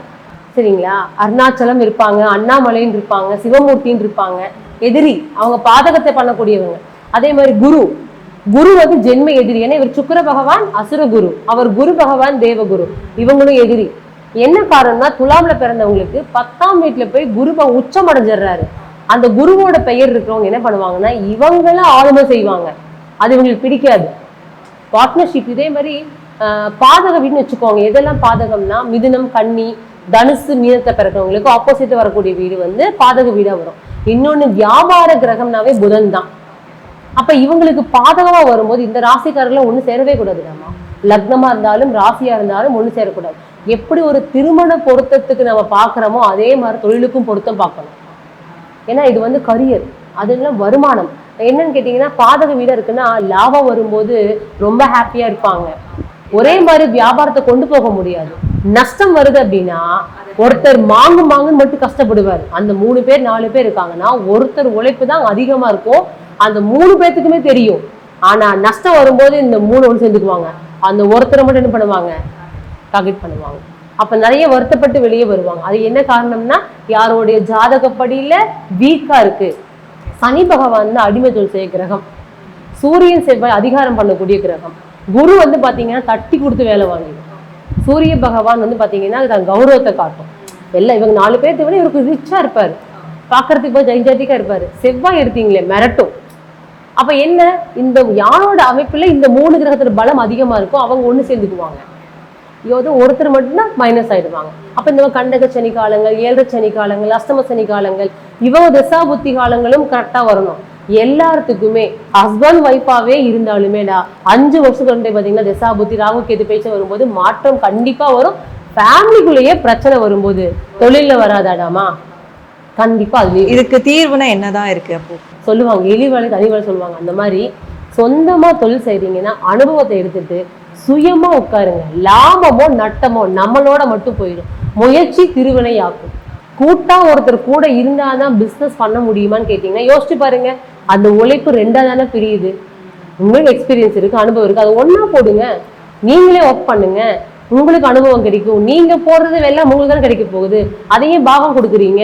சரிங்களா? அருணாச்சலம் இருப்பாங்க அண்ணாமலைன்னு இருப்பாங்க சிவமூர்த்தின்னு இருப்பாங்க. எதிரி அவங்க பாதகத்தை பண்ணக்கூடியவங்க. அதே மாதிரி குரு. குரு வந்து ஜென்ம எதிரி. ஏன்னா இவர் சுக்கர பகவான் அசுர குரு. அவர் குரு பகவான் தேவகுரு. இவங்களும் எதிரி. என்ன காரணம்னா துலாம்ல பிறந்தவங்களுக்கு பத்தாம் வீட்டுல போய் குரு உச்சம் அடைஞ்சிடுறாரு அந்த குருவோட பெயர் இருக்கிறவங்க என்ன பண்ணுவாங்கன்னா இவங்கள ஆளுமை செய்வாங்க. அது இவங்களுக்கு பிடிக்காது. பார்ட்னர்ஷிப் இதே மாதிரி ஆஹ், பாதக வீடுன்னு வச்சுக்கோங்க. எதெல்லாம் பாதகம்னா மிதுனம் கன்னி தனுசு மீனத்தை பிறக்கிறவங்களுக்கு ஆப்போசிட் வரக்கூடிய வீடு வந்து பாதக வீடா வரும். இன்னொன்னு வியாபார கிரகம்னாவே புதன் தான். அப்ப இவங்களுக்கு பாதகமா வரும்போது இந்த ராசிக்காரர்களை ஒண்ணு சேரவே கூடாது நம்ம லக்னமா இருந்தாலும் ராசியா இருந்தாலும் ஒண்ணு சேரக்கூடாது. எப்படி ஒரு திருமண பொருத்தத்துக்கு நம்ம பார்க்குறோமோ அதே மாதிரி தொழிலுக்கும் பொருத்தம் பார்க்கணும். ஏன்னா இது வந்து கரியர் அதெல்லாம் வருமானம். என்னன்னு கேட்டிங்கன்னா பாதக வீடாக இருக்குன்னா லாபம் வரும்போது ரொம்ப ஹாப்பியா இருப்பாங்க. ஒரே மாதிரி வியாபாரத்தை கொண்டு போக முடியாது. நஷ்டம் வருது அப்படின்னா ஒருத்தர் மாங்கு மாங்குன்னு மட்டும் கஷ்டப்படுவார். அந்த மூணு பேர் நாலு பேர் இருக்காங்கன்னா ஒருத்தர் உழைப்பு தான் அதிகமா இருக்கும். அந்த மூணு பேர்த்துக்குமே தெரியும். ஆனா நஷ்டம் வரும்போது இந்த மூணு ஒன்று சேர்ந்துக்குவாங்க. அந்த ஒருத்தரை மட்டும் என்ன பண்ணுவாங்க? டார்கெட் பண்ணுவாங்க. அப்ப நிறைய வருத்தப்பட்டு வெளியே வருவாங்க. அது என்ன காரணம்னா யாரோடைய ஜாதகப்படியில வீக்கா இருக்கு. சனி பகவான் தான் அடிமை தொழில் செய்ய கிரகம். சூரியன் செவ்வாய் அதிகாரம் பண்ணக்கூடிய கிரகம். குரு வந்து பாத்தீங்கன்னா தட்டி கொடுத்து வேலை வாங்கிடும் சூரிய பகவான் வந்து பாத்தீங்கன்னா தன் கௌரவத்தை காட்டும். எல்லாம் இவங்க நாலு பேர்த்த விட இவருக்கு ரிச்சாக இருப்பாரு. பார்க்கறதுக்கு போய் ஜெய்ஜாதிக்கா இருப்பாரு. செவ்வாய் எடுத்தீங்களே மிரட்டும். அப்ப என்ன? இந்த யாரோட அமைப்புல இந்த மூணு கிரகத்தோட பலம் அதிகமா இருக்கும் அவங்க ஒண்ணு சேர்ந்துக்குவாங்க. ஏதோ ஒருத்தர் மட்டும்தான் மைனஸ் ஆயிடுவாங்க. அப்ப இந்த கண்டக சனி காலங்கள் ஏழரை சனி காலங்கள் அஷ்டம சனி காலங்கள் இவங்க திசா புத்தி காலங்களும் கரெக்டா வரணும். எல்லாத்துக்குமே ஹஸ்பண்ட் ஒய்ஃபாவே இருந்தாலுமேடா அஞ்சு வருஷத்துக்கு வந்து பாத்தீங்கன்னா திசா புத்தி ராகு கேது பேச்சு வரும்போது மாற்றம் கண்டிப்பா வரும். ஃபேமிலிக்குள்ளேயே பிரச்சனை வரும்போது தொழில்ல வராதாடாமா? கண்டிப்பா அது இதுக்கு தீர்வுனா என்னதான் இருக்கு அப்போ? சொல்லுவாங்க எலி வேலை தனி வேலை சொல்லுவாங்க. அந்த மாதிரி சொந்தமா தொழில் செய்றீங்கன்னா அனுபவத்தை எடுத்துட்டு சுயமா உட்காருங்க. லாபமோ நட்டமோ நம்மளோட மட்டும் போயிடும் முயற்சி திருவினையாக்கும். கூட்டா ஒருத்தர் கூட இருந்தாதான் பிசினஸ் பண்ண முடியுமான்னு கேட்டீங்கன்னா யோசிச்சு பாருங்க. அந்த உழைப்பு ரெண்டா தானே பிரியுது. உங்களுக்கு எக்ஸ்பீரியன்ஸ் இருக்கு அனுபவம் இருக்கு. அது ஒன்னா போடுங்க. நீங்களே ஒர்க் பண்ணுங்க. உங்களுக்கு அனுபவம் கிடைக்கும். நீங்க போடுறது எல்லாம் உங்களுக்கு தானே கிடைக்க போகுது. அதையும் பாகம் கொடுக்குறீங்க.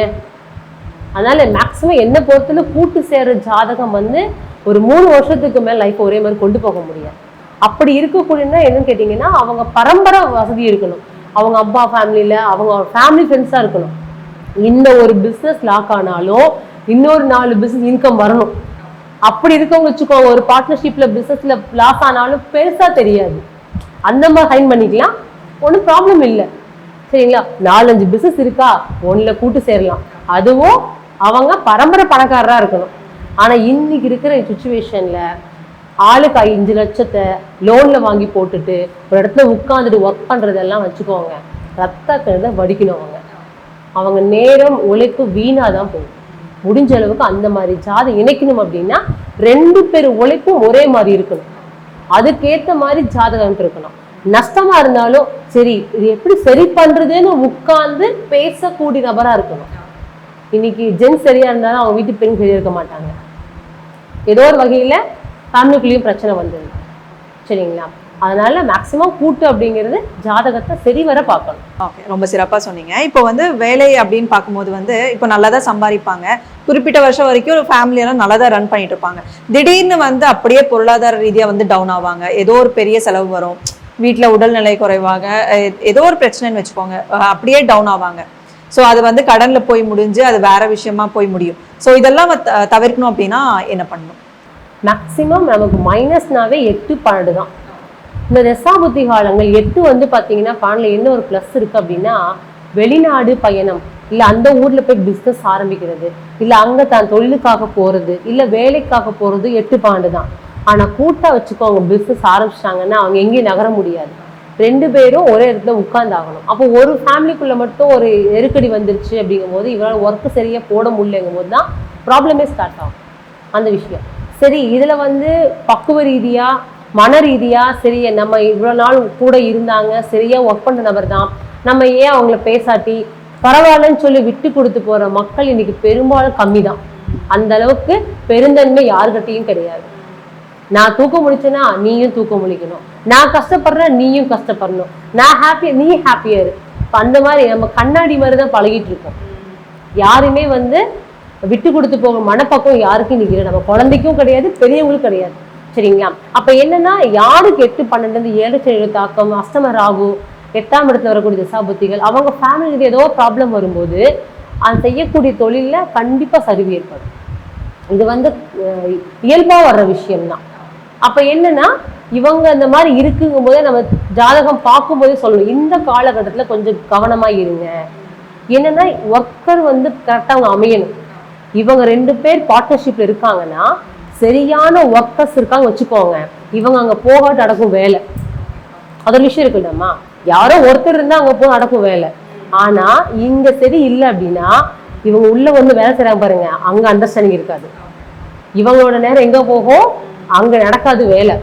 அதனால மேக்ஸிமம் என்ன பொறுத்தல கூட்டு சேர்ற ஜாதகம் வந்து ஒரு மூணு வருஷத்துக்கு மேல லைஃப் ஒரே மாதிரி கொண்டு போக முடியாது. அப்படி இருக்கக்கூடியனா என்னன்னு கேட்டிங்கன்னா அவங்க பரம்பரை வசதி இருக்கணும். அவங்க அப்பா ஃபேமிலியில் அவங்க ஃபேமிலி ஃப்ரெண்ட்ஸாக இருக்கணும். இந்த ஒரு பிஸ்னஸ் லாக் ஆனாலும் இன்னொரு நாலு பிஸ்னஸ் இன்கம் வரணும். அப்படி இருக்கவங்க வச்சுக்கோங்க ஒரு பார்ட்னர்ஷிப்பில் பிஸ்னஸில் லாஸ் ஆனாலும் பெருசாக தெரியாது. அந்த மாதிரி ஹைன் பண்ணிக்கலாம். ஒன்றும் ப்ராப்ளம் இல்லை. சரிங்களா? நாலஞ்சு பிஸ்னஸ் இருக்கா? ஒன்றில் கூட்டு சேரலாம். அதுவும் அவங்க பரம்பரை பணக்காரராக இருக்கணும். ஆனால் இன்னைக்கு இருக்கிற சுச்சுவேஷனில் ஆளுக்கு அஞ்சு லட்சத்தை லோன்ல வாங்கி போட்டுட்டு ஒரு இடத்துல உட்காந்துட்டு ஒர்க் பண்றதெல்லாம் வச்சுக்கோங்க. ரத்த கழுத வடிக்கணும் அவங்க. அவங்க நேரம் உழைப்பு வீணா தான் போகும். முடிஞ்ச அளவுக்கு அந்த மாதிரி ஜாதம் இணைக்கணும் அப்படின்னா ரெண்டு பேர் உழைப்பும் ஒரே மாதிரி இருக்கணும். அதுக்கேற்ற மாதிரி ஜாதகம் இருக்கணும். நஷ்டமா இருந்தாலும் சரி இது எப்படி சரி பண்றதுன்னு உட்கார்ந்து பேசக்கூடிய நபரா இருக்கணும். இன்னைக்கு ஜென் சரியா இருந்தாலும் அவங்க வீட்டு பெண் சரியா இருக்க மாட்டாங்க. ஏதோ ஒரு வகையில ஃபேமிலிக்குள்ளேயும் பிரச்சனை வந்துடுது சரிங்களா? அதனால மேக்சிமம் கூட்டு அப்படிங்கிறது ஜாதகத்தை சரி வர பார்க்கணும். ஓகே ரொம்ப சிறப்பாக சொன்னீங்க. இப்போ வந்து வேலை அப்படின்னு பார்க்கும்போது வந்து இப்போ நல்லா தான் சம்பாதிப்பாங்க. குறிப்பிட்ட வருஷம் வரைக்கும் ஒரு ஃபேமிலியெல்லாம் நல்லா தான் ரன் பண்ணிட்டு இருப்பாங்க. திடீர்னு வந்து அப்படியே பொருளாதார ரீதியாக வந்து டவுன் ஆவாங்க. ஏதோ ஒரு பெரிய செலவு வரும். வீட்டில் உடல்நிலை குறைவாக ஏதோ ஒரு பிரச்சனைன்னு வச்சுக்கோங்க. அப்படியே டவுன் ஆவாங்க. ஸோ அது வந்து கடனில் போய் முடிஞ்சு அது வேற விஷயமா போய் முடியும். ஸோ இதெல்லாம் த- தவிர்க்கணும் அப்படின்னா என்ன பண்ணணும்? மேக்சிமம் நமக்கு மைனஸ்னாவே எட்டு பன்னெண்டு தான். இந்த தசாபுத்தி காலங்கள் எட்டு வந்து பார்த்தீங்கன்னா பன்னெண்டில் என்ன ஒரு ப்ளஸ் இருக்குது அப்படின்னா வெளிநாடு பயணம். இல்லை அந்த ஊரில் போய் பிஸ்னஸ் ஆரம்பிக்கிறது. இல்லை அங்கே தான் தொழிலுக்காக போகிறது இல்லை வேலைக்காக போகிறது எட்டு பன்னெண்டு தான். ஆனால் கூட்டாக வச்சுக்கோ அவங்க பிஸ்னஸ் ஆரம்பிச்சிட்டாங்கன்னா அவங்க எங்கேயும் நகர முடியாது. ரெண்டு பேரும் ஒரே இடத்துல உட்கார்ந்தாகணும். அப்போ ஒரு ஃபேமிலிக்குள்ளே மட்டும் ஒரு நெருக்கடி வந்துருச்சு அப்படிங்கும் போது இவரால் ஒர்க்கு சரியாக போட முடியலங்கும் போது தான் ப்ராப்ளமே ஸ்டார்ட் ஆகும். அந்த விஷயம். சரி இதுல வந்து பக்குவ ரீதியா மன ரீதியா சரி நம்ம இவ்வளவு நாள் கூட இருந்தாங்க சரியா ஒர்க் பண்ணுற நபர் தான் நம்ம ஏன் அவங்கள பேசாட்டி பரவாயில்லன்னு சொல்லி விட்டு கொடுத்து போற மக்கள் இன்னைக்கு பெரும்பாலும் கம்மி தான். அந்த அளவுக்கு பெருந்தன்மை யாருக்கிட்டையும் கிடையாது. நான் தூக்கம் முடிச்சேன்னா நீயும் தூக்கம் முழிக்கணும். நான் கஷ்டப்படுறேன் நீயும் கஷ்டப்படணும். நான் ஹாப்பி நீ ஹாப்பியா இரு அந்த மாதிரி நம்ம கண்ணாடி மாதிரி தான் பழகிட்டு இருக்கோம். யாருமே வந்து விட்டு கொடுத்து போக மனப்பக்கம் யாருக்கும் இன்னைக்கு இல்லை நம்ம குழந்தைக்கும் கிடையாது பெரியவங்களுக்கும் கிடையாது. சரிங்களா? அப்ப என்னன்னா யாருக்கு எட்டு பன்னெண்டு ஏழு தாக்கம் அஸ்தம ராகு எட்டாம் இடத்துல வரக்கூடிய திசாபுத்திகள் அவங்க ஃபேமிலிக்கு ஏதோ ப்ராப்ளம் வரும்போது அது செய்யக்கூடிய தொழில்ல கண்டிப்பா சரிவு ஏற்படும். இது வந்து இயல்பாக வர்ற விஷயம்தான். அப்ப என்னன்னா இவங்க இந்த மாதிரி இருக்குங்கும் போதே நம்ம ஜாதகம் பார்க்கும்போதே சொல்லணும். இந்த காலகட்டத்துல கொஞ்சம் கவனமா இருங்க. என்னன்னா ஒர்க்கர் வந்து கரெக்டா அவங்க அமையணும். இவங்க ரெண்டு பேர் பார்ட்னர்ஷிப்ல இருக்காங்கன்னா சரியான ஒர்க்கர்ஸ் இருக்காங்க வச்சுக்கோங்க. இவங்க அங்க போகாட்டு நடக்கும் வேலை. அது ஒரு விஷயம் இருக்குல்லம்மா. யாரோ ஒருத்தர் இருந்தா அங்க போக நடக்கும் வேலை. ஆனா இங்க சரி இல்லை அப்படின்னா இவங்க உள்ள வந்து வேலை செய்யறாங்க பாருங்க. அங்க அண்டர்ஸ்டாண்டிங் இருக்காது. இவங்களோட நேரம் எங்க போகும்? அங்க நடக்காது வேலை.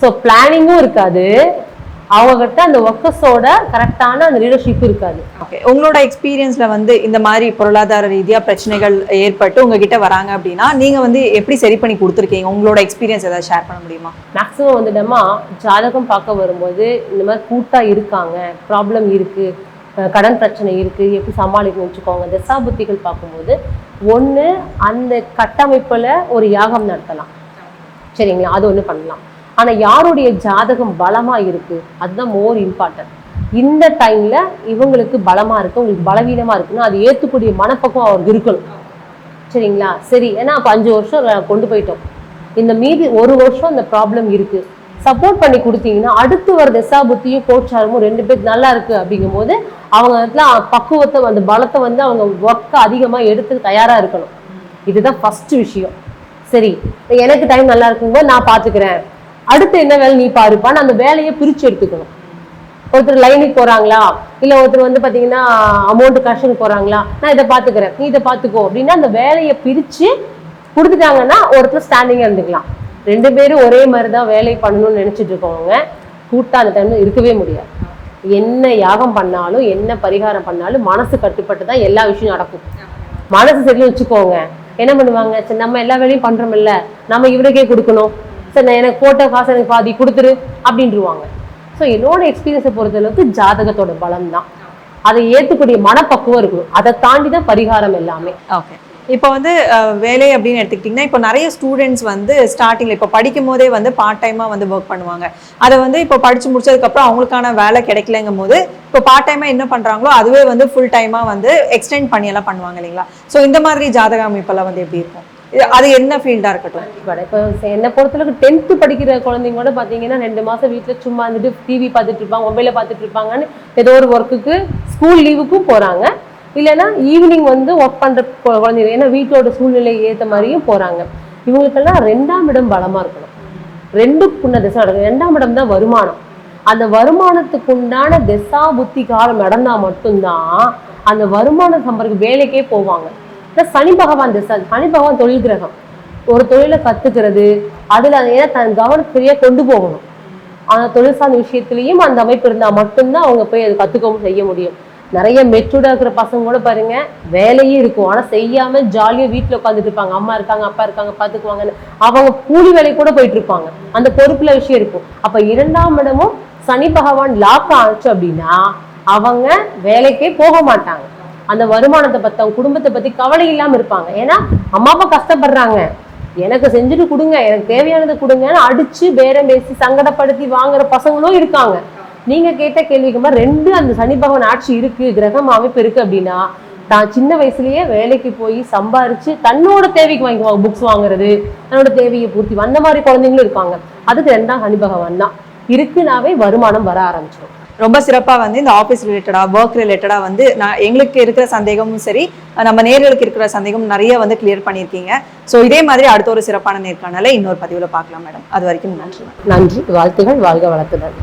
ஸோ பிளானிங்கும் இருக்காது. அவங்க கிட்ட அந்த ஒர்க்கர்ஸோட கரெக்டான அந்த லீடர்ஷிப் இருக்காது. ஓகே உங்களோட எக்ஸ்பீரியன்ஸ்ல வந்து இந்த மாதிரி பொருளாதார ரீதியா பிரச்சனைகள் ஏற்பட்டு உங்ககிட்ட வராங்க அப்படின்னா நீங்க வந்து எப்படி சரி பண்ணி கொடுத்துருக்கீங்க? உங்களோட எக்ஸ்பீரியன்ஸ் ஏதாவது ஷேர் பண்ண முடியுமா? மேக்ஸிமம் வந்துட்டோமா ஜாதகம் பார்க்க வரும்போது இந்த மாதிரி கூட்டா இருக்காங்க ப்ராப்ளம் இருக்கு அஹ் கடன் பிரச்சனை இருக்கு எப்படி சமாளிக்கணும் வச்சுக்கோங்க. தசாபுத்திகள் பார்க்கும்போது ஒண்ணு அந்த கட்டமைப்புல ஒரு யாகம் நடத்தலாம். சரிங்களா? அது ஒண்ணு பண்ணலாம். ஆனால் யாருடைய ஜாதகம் பலமாக இருக்குது அதுதான் மோர் இம்பார்ட்டன்ட் இந்த டைமில் இவங்களுக்கு பலமாக இருக்குது உங்களுக்கு பலவீனமாக இருக்குன்னா அது ஏற்றுக்கூடிய மனப்பக்குவம் அவருக்கு இருக்கணும். சரிங்களா? சரி ஏன்னா அப்போ அஞ்சு வருஷம் கொண்டு போயிட்டோம். இந்த மீதி ஒரு வருஷம் இந்த ப்ராப்ளம் இருக்குது சப்போர்ட் பண்ணி கொடுத்தீங்கன்னா அடுத்து வர தசாபுத்தியும் கோச்சாரமும் ரெண்டு பேர் நல்லா இருக்கு அப்படிங்கும்போது அவங்க இடத்துல பக்குவத்தை அந்த பலத்தை வந்து அவங்க ஒர்க்கை அதிகமாக எடுத்து தயாராக இருக்கணும். இதுதான் ஃபர்ஸ்ட் விஷயம். சரி எனக்கு டைம் நல்லா இருக்கும்போது நான் பார்த்துக்கிறேன் அடுத்து என்ன வேலை நீ பாருப்பான்னு அந்த வேலையை பிரிச்சு எடுத்துக்கணும். ஒருத்தர் லைனுக்கு போறாங்களா? இல்ல ஒருத்தர் வந்து பாத்தீங்கன்னா அமௌண்ட் கஷனுக்கு போறாங்களா? நான் இதை பாத்துக்கிறேன் நீ இதை பாத்துக்கோ அப்படின்னா அந்த வேலையை பிரிச்சு கொடுத்துட்டாங்கன்னா ஒருத்தர் ஸ்டாண்டிங்கா இருந்துக்கலாம். ரெண்டு பேரும் ஒரே மாதிரி தான் வேலை பண்ணணும்னு நினைச்சிட்டு இருக்கவங்க கூட்டா அந்த டைம்ல இருக்கவே முடியாது. என்ன யாகம் பண்ணாலும் என்ன பரிகாரம் பண்ணாலும் மனசு கட்டுப்பட்டு தான் எல்லா விஷயம் நடக்கும். மனசு சரியும் வச்சுக்கோங்க. என்ன பண்ணுவாங்க? சரி நம்ம எல்லா வேலையும் பண்றோம்ல நம்ம இவருக்கே கொடுக்கணும். சரி நான் எனக்கு போட்ட காசு எனக்கு பாதி கொடுத்துரு அப்படின்ட்டுருவாங்க ஸோ என்னோட எக்ஸ்பீரியன்ஸை பொறுத்தளவுக்கு ஜாதகத்தோட பலம் தான் அதை ஏற்றுக்கூடிய மனப்பக்குவம் இருக்கணும். அதை தாண்டி தான் பரிகாரம் எல்லாமே. ஓகே இப்போ வந்து வேலை அப்படின்னு எடுத்துக்கிட்டிங்கன்னா இப்போ நிறைய ஸ்டூடெண்ட்ஸ் வந்து ஸ்டார்டிங்கில் இப்போ படிக்கும் போதே வந்து பார்ட் டைமாக வந்து ஒர்க் பண்ணுவாங்க. அதை வந்து இப்போ படித்து முடிச்சதுக்கப்புறம் அவங்களுக்கான வேலை கிடைக்கலங்கும் போது இப்போ பார்ட் டைமாக என்ன பண்ணுறாங்களோ அதுவே வந்து ஃபுல் டைமாக வந்து எக்ஸ்டெண்ட் பண்ணி எல்லாம் பண்ணுவாங்க இல்லைங்களா? ஸோ இந்த மாதிரி ஜாதக அமைப்பெல்லாம் வந்து எப்படி இருக்கும்? அது என்ன ஃபீல்டாக இருக்கட்டும்? இப்போ என்னை பொறுத்தளவுக்கு டென்த்து படிக்கிற குழந்தைங்க கூட பார்த்தீங்கன்னா ரெண்டு மாதம் வீட்டில் சும்மா இருந்துட்டு டிவி பார்த்துட்டு இருப்பாங்க மொபைலை பார்த்துட்டு இருப்பாங்கன்னு ஏதோ ஒரு ஒர்க்குக்கு ஸ்கூல் லீவுக்கும் போகிறாங்க இல்லைன்னா ஈவினிங் வந்து ஒர்க் பண்ணுற குழந்தைங்க ஏன்னா வீட்டோட சூழ்நிலை ஏற்ற மாதிரியும் போகிறாங்க இவங்களுக்கெல்லாம் ரெண்டாம் இடம் பலமாக இருக்கணும். ரெண்டுக்குள்ள திசை நடக்கும். ரெண்டாம் இடம் தான் வருமானம். அந்த வருமானத்துக்கு உண்டான திசா புத்தி காலம் நடந்தால் மட்டும்தான் அந்த வருமானம் சம்பருக்கு வேலைக்கே போவாங்க. ப்ளஸ் சனி பகவான் திசை. சனி பகவான் தொழில் கிரகம். ஒரு தொழிலை கத்துக்கிறது. அதுல ஏன்னா தன் கவனத்திலேயே கொண்டு போகணும். அந்த தொழில் சார்ந்த விஷயத்திலையும் அந்த அமைப்பு இருந்தா மட்டும்தான் அவங்க போய் அதை கத்துக்கவும் செய்ய முடியும். நிறைய மெச்சூர்டா இருக்கிற பசங்க கூட பாருங்க வேலையே இருக்கும். ஆனா செய்யாம ஜாலியா வீட்டுல உட்காந்துட்டு இருப்பாங்க. அம்மா இருக்காங்க அப்பா இருக்காங்க பாத்துக்குவாங்கன்னு. அவங்க கூலி வேலை கூட போயிட்டு இருப்பாங்க. அந்த பொறுப்புல விஷயம் இருக்கும். அப்ப இரண்டாம் இடமும் சனி பகவான் லாக் ஆச்சு அப்படின்னா அவங்க வேலைக்கே போக மாட்டாங்க. அந்த வருமானத்தை பத்தி அவங்க குடும்பத்தை பத்தி கவலை இல்லாம இருப்பாங்க. ஏன்னா அம்மா அப்பா கஷ்டப்படுறாங்க. எனக்கு செஞ்சுட்டு கொடுங்க எனக்கு தேவையானதை கொடுங்கன்னு அடிச்சு பேரம் பேசி சங்கடப்படுத்தி வாங்குற பசங்களும் இருக்காங்க. நீங்க கேட்ட கேள்விக்கு மாதிரி ரெண்டு அந்த சனி பகவான் ஆட்சி இருக்கு கிரகம் அமைப்பு இருக்கு அப்படின்னா தான் சின்ன வயசுலயே வேலைக்கு போய் சம்பாரிச்சு தன்னோட தேவைக்கு வாங்கிக்குவாங்க புக்ஸ் வாங்குறது தன்னோட தேவையை பூர்த்தி அந்த மாதிரி குழந்தைங்களும் இருக்காங்க. அதுக்கு ரெண்டாம் சனி பகவான் தான். இருக்குனாவே வருமானம் வர ஆரம்பிச்சிடும் ரொம்ப சிறப்பா வந்து இந்த ஆஃபீஸ் ரிலேட்டடா ஒர்க் ரிலேட்டடா வந்து நான் எங்களுக்கு இருக்கிற சந்தேகமும் சரி நம்ம நேர்களுக்கு இருக்கிற சந்தேகம் நிறைய வந்து கிளியர் பண்ணியிருக்கீங்க. ஸோ இதே மாதிரி அடுத்த ஒரு சிறப்பான நேர்காணலை இன்னொரு பதிவுல பார்க்கலாம் மேடம். அது வரைக்கும் நன்றி. நன்றி. வாழ்த்துகள். வாழ்க வளத்துடன்.